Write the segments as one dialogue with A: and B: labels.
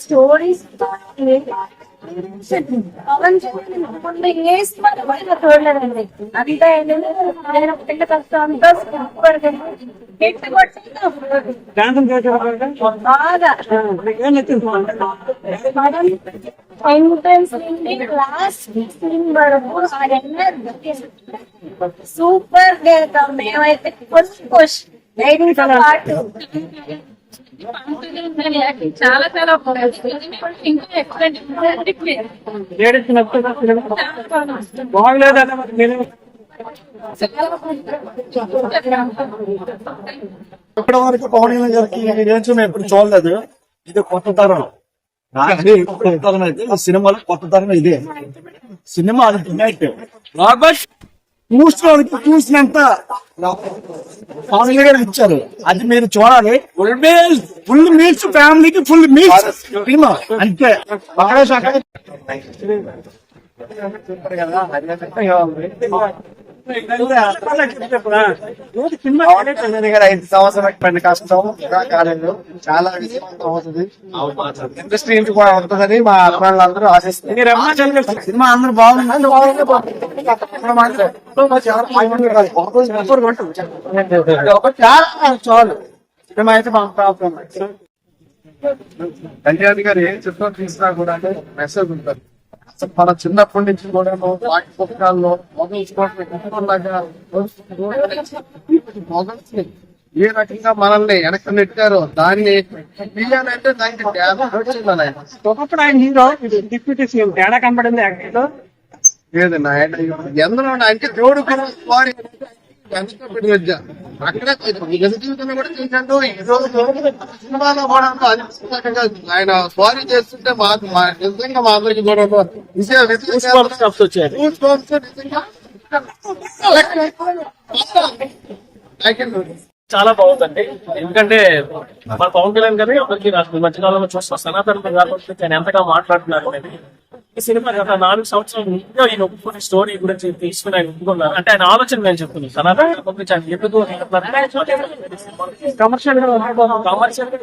A: Stories Pawan Kalyan వేస్తున్నారు బయట చూడలేదండి అంతా ఏంటంటే ఆయన పిల్ల కష్టం అంతా సూపర్ హిట్ కొట్టింది బాగా. ఎంట్రన్స్ నుండి లాస్ట్ సీన్ వరకు సూపర్గా మేమైతే పుష్ పుష్ లైటింగ్తో పాటు
B: చాలా చాలా బాగుంది. ఇంకా ఎక్సలెంట్
C: ఇప్పటి వరకు పవన్ కళ్యాణ్ గారికి ఏం మేము ఎప్పుడు చూడలేదు. ఇది కొత్త తరం. నాకు కొత్త తరం అయితే సినిమాలో ఇదే. సినిమా అది డిమైట్ చూసుకోవడానికి చూసినంత కళ్యాణ్ గారు ఇచ్చారు అది మీరు చూడాలి. Full meals. ఫుల్ మీల్స్ ఫ్యామిలీకి ఫుల్ మీల్స్. సినిమా. అంతే. అక్కడే అక్కడే
D: ఐదు సంవత్సరాల పడిన కష్టం కాలేదు చాలా విజయవంతం అవుతుంది ఇండస్ట్రీ కూడా ఉంటుందని మా ఆశిస్తున్నారు
C: సినిమా అందరూ బాగుంది చాలా చాలు సినిమా అయితే ప్రాబ్లం
D: కళ్యాణ్ గారు ఏ చిత్రం తీసినా కూడా మెసేజ్ ఉంటుంది మన చిన్నప్పటి నుంచి కూడా పాఠ్య పుస్తకాల్లో ఏ రకంగా మనల్ని వెనక్కి నెట్టారో దాన్ని తీయాలంటే దానికి
E: ఒకప్పుడు ఆయన హీరో డిప్యూటీ సీఎం. తేడా కనబడింది
D: ఎందులో అంటే దేవుడు కూడా వారి వెనక అక్కడ జీవితంలో కూడా చేశాడు ఈ రోజు సినిమాలో కూడా ఆయన స్వారీ చేస్తుంటే మాకు మా నిజంగా మా అందరికి కూడా
E: చాలా బాగుందండి. ఎందుకంటే మన పవన్ కళ్యాణ్ గారి అందరికి నాకు ఈ సనాతన కాబట్టి ఆయన ఎంతగా మాట్లాడుతున్నారు అనేది సినిమా గత నాలుగు సంవత్సరాల ముందు ఈయన ఒప్పుకునే స్టోరీ గురించి తీసుకుని ఆయన ఒప్పుకున్నారు. అంటే ఆయన ఆలోచన నేను చెప్తున్నాను. గురించి ఆయన ఎందుకు కమర్షియల్గా కమర్షియల్గా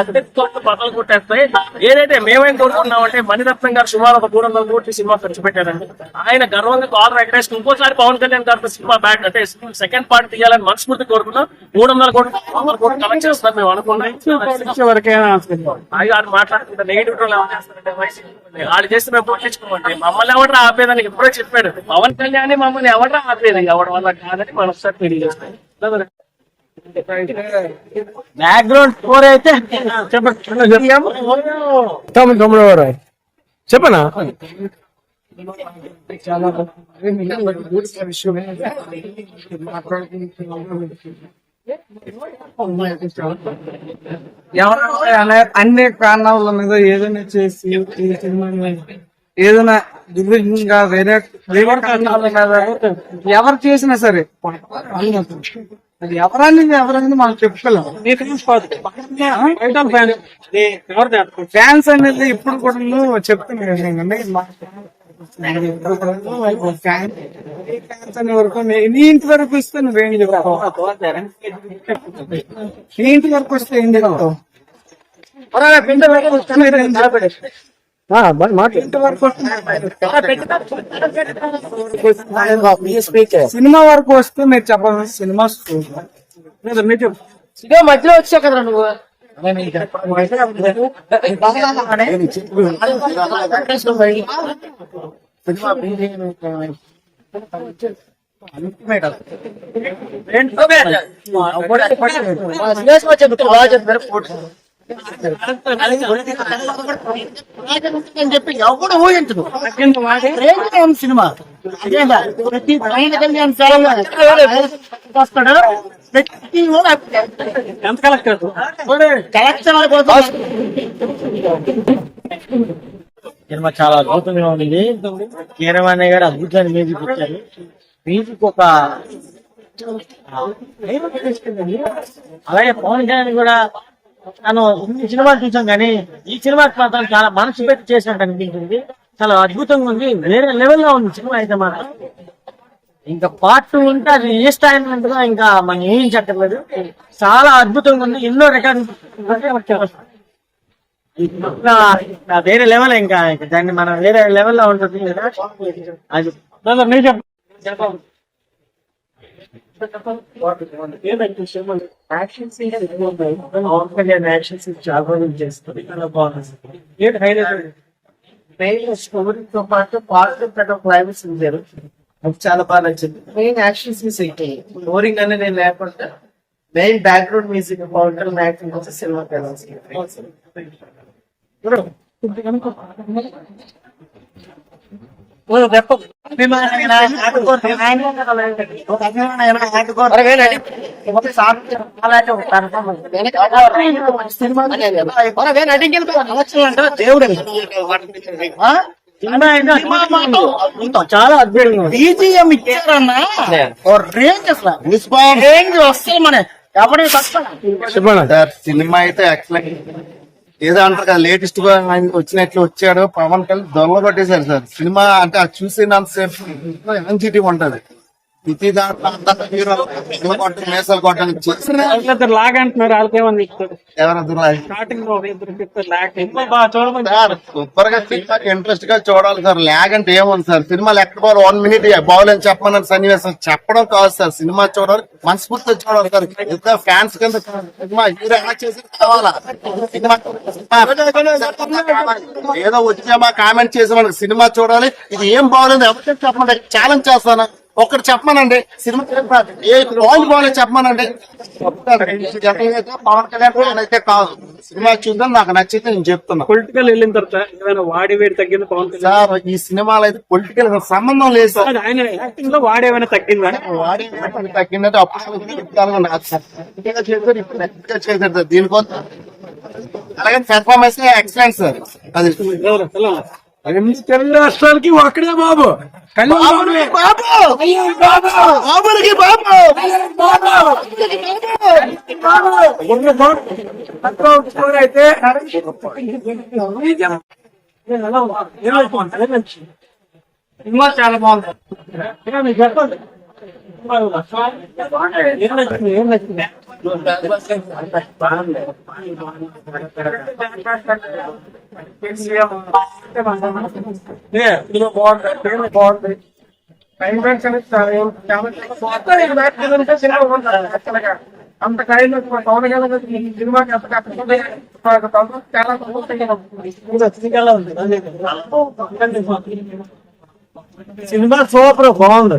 E: అద్దె బట్టలు కొట్టేస్తాయి ఏదైతే మేమేం కోరుకున్నామంటే మణిరత్నం గారు సుమారు ఒక మూడు వందల కోట్లు సినిమా ఖర్చు పెట్టారండి. ఆయన గర్వంగా కాలర్ ఎక్కడేసి ఇంకోసారి పవన్ కళ్యాణ్ గారితో సినిమా బ్యాక్ అంటే సెకండ్ పార్ట్ తీయాలని మనస్ఫూర్తి కోరుకున్నాం మూడు వందల కోట్లు కలెక్ట్ చేస్తున్నాం మేము అనుకున్నాం. ఆడు మాట్లాడుతుంటే నెగిటివ్ వాళ్ళు చేస్తే మేము పట్టించుకోమండి. మమ్మల్ని ఎవరు ఆపేదని ఎప్పుడో చెప్పాడు. పవన్ కళ్యాణ్ మమ్మల్ని ఎవరు ఆపేది? ఎవరి వల్ల కాదని మనం ఒకసారి తెలియజేస్తాం
C: బ్యాక్గ్రౌండ్ స్కోర్ అయితే
E: తమ్ముడు తమ్ముడు ఎవరు? చెప్పనా?
F: ఎవరైనా అన్ని కారణాల మీద ఏదైనా చేసి ఏదైనా దుర్విధంగా వేరే వేరే కారణాల మీద ఎవరు చేసినా సరే ఎవరని ఎవరని మనం చెప్పుకోలేము. ఫ్యాన్స్ అనేది ఇప్పుడు కూడా చెప్తున్నాను ఫ్యాన్స్ అనే వరకు నీ నీ ఇంటి వరకు ఇస్తే నువ్వేం చెప్తావు? నీ ఇంటి వరకు వస్తే ఏం చెప్తావు? ఇంటి వరకు వస్తే సినిమా వరకు వస్తే మీరు చెప్పాలి సినిమా
B: ఇదే మధ్యలో వచ్చావు కదా నువ్వు.
D: చెప్పి ఎవడు? ఊహించదు సినిమా ప్రతి పైన కళ్యాణ్ వస్తాడు ప్రతి
E: కలెక్టర్
D: కలెక్షన్ కోసం
C: సినిమా చాలా అద్భుతంగా ఉంది. కీరవాణి గారు అద్భుతమైన మ్యూజిక్ ఇచ్చారు. మ్యూజిక్ ఒక అలాగే పవన్ కళ్యాణ్ కూడా తను ఇన్ని సినిమాలు చూసాం కానీ ఈ సినిమా మాత్రం చాలా మనసు పెట్టి చేసినట్టు అనిపించింది. చాలా అద్భుతంగా ఉంది. వేరే లెవెల్లో ఉంది సినిమా అయితే మాత్రం.
G: ఇంకా పార్ట్ టూ ఉంటే అది ఏ స్థాయిలో ఇంకా మనం ఏం చెప్పలేదు. చాలా అద్భుతంగా ఉంది. ఎన్నో రికార్డు వేరే లెవెల్ ఇంకా దాన్ని మనం వేరే లెవెల్లో ఉంటుంది కదా? అది. యాక్షన్ సీన్స్ చాలా రోజులు చేస్తుంది చాలా బాగుంది ఏంటి హైలైట్ మెయిన్ స్టోరీతో పాటు పాజిటివ్ కట్ ఆఫ్ క్లైమాక్స్ ఇచ్చారు అది చాలా బాగా నచ్చింది. మెయిన్ యాక్షన్ సీన్స్ బోరింగ్ అనేది నేను లేకుండా మెయిన్ బ్యాక్గ్రౌండ్ మ్యూజిక్ యాక్టింగ్ వచ్చి సినిమా చాలా అద్భుతంగా
B: బీజిఎం ఇచ్చారన్నా రేంజ్ అసలు రేంజ్ వస్తుంది మన ఎవరి
D: సినిమా అయితే ఎక్సలెంట్ ఏదో అంటారు కదా లేటెస్ట్గా ఆయన వచ్చినట్లు వచ్చాడు పవన్ కళ్యాణ్ దొంగ కొట్టేశారు సార్. సినిమా అంటే అది చూసినంతసేపు ఎనర్జిటీ ఉంటది. ప్రతి దాంట్లో అంతా హీరో దొంగ కొట్ట మీసాలు కొట్టడానికి చేసిన
C: లాగ్ అంటున్నారు వాళ్ళకేమని
D: ఎవరు సూపర్గా సినిమాకి ఇంట్రెస్ట్గా చూడాలి సార్ లాగ్ అంటే ఏముంది సార్ సినిమాలు ఎక్కడ పోవాలి వన్ మినిట్ బాగులేని చెప్పమని సన్నివేశం చెప్పడం కాదు సార్ సినిమా చూడాలి మనస్ఫూర్తిగా చూడాలి సార్ ఎంత ఫ్యాన్స్ కింద సినిమా హీరో ఎలా చేసి కావాలా ఏదో వచ్చామా కామెంట్ చేసి మనకి సినిమా చూడాలి. ఇది ఏం బాగోలేదు. ఎవరికి చెప్పమండి ఛాలెంజ్ చేస్తాను? ఒక్కటి చెప్పమనండి. సినిమా ఏ పాయింట్ బాగోలేదు చెప్పమనండి. పవన్ కళ్యాణ్ అయితే కాదు. సినిమా చూద్దాం నాకు నచ్చితే నేను చెప్తున్నా.
C: పొలిటికల్ వెళ్ళిన తర్వాత వాడి వేడి తగ్గింది పవన్
D: సార్ ఈ సినిమాలో అయితే పొలిటికల్ సంబంధం లేదు సార్.
C: ఆయన యాక్టింగ్లో వాడేమైనా తగ్గిందా?
D: వాడి తగ్గిందంటే అప్పుడు చెప్తాను నాకు సార్. గట్టిగా చేశారు ఇప్పుడు గట్టిగా చేశారు సార్. దీనికోసం. అలాగే పెర్ఫార్మెన్స్ ఎక్సలెంట్ సార్. అది.
C: అన్ని తెలుగు రాష్ట్రాలకి ఒక్కడే బాబు.
D: బాబులకి బాబు. బాబులకి బాబు.
C: అయితే సినిమా చాలా బాగుంది. మీకు చెప్పండి. బాగుంటుంది అంత కాయలు పవన్ కళ్యాణ్ సినిమాకి అంత చాలా సినిమా సూపర్ బాగుంది.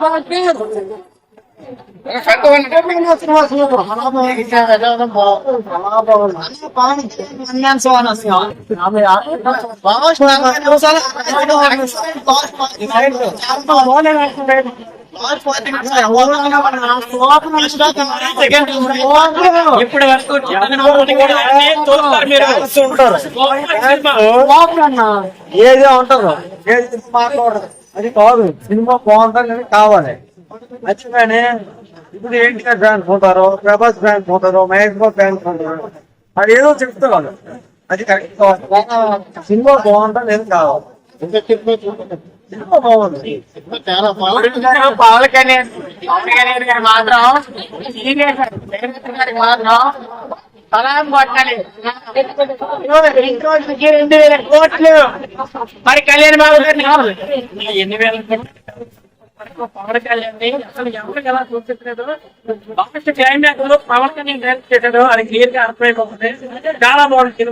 C: బాక్స్ తీసుకొని చేస్తారు ఇప్పుడు వరకు ఏదో ఉంటారు ఏది మాట్లాడదు అది కాదు సినిమా బాగుంటుంది కావాలి మర్చిపోయానే ఇప్పుడు ఏంటి ఫ్యాన్స్ ఉంటారు ప్రభాస్ ఫ్యాన్స్ ఉంటారు మహేష్ బాబు ఫ్యాన్స్ ఉంటారు అది ఏదో చెప్తారు అది కరెక్ట్ కావాలి సినిమా బాగుంటుంది ఏది కావాలి సినిమా బాగుంది.
G: పవన్ కళ్యాణ్ పవన్ కళ్యాణ్ గారు మాత్రం గారికి మాత్రం సలాం కొట్టాలి ఇంకోటికి రెండు వేల కోట్లు. మరి కళ్యాణ్ బాబు గారిని కావాలి. ఎన్ని వేల కోట్లు పవన్ కళ్యాణ్ అసలు ఎవరికి ఎలా చూపించలేదు. లాస్ట్ క్లైమాక్స్లో పవన్ కళ్యాణ్ డైరెక్ట్ చేశాడు. అది క్లియర్గా అర్థమైపోతుంది. చాలా బాగుంది సినిమా.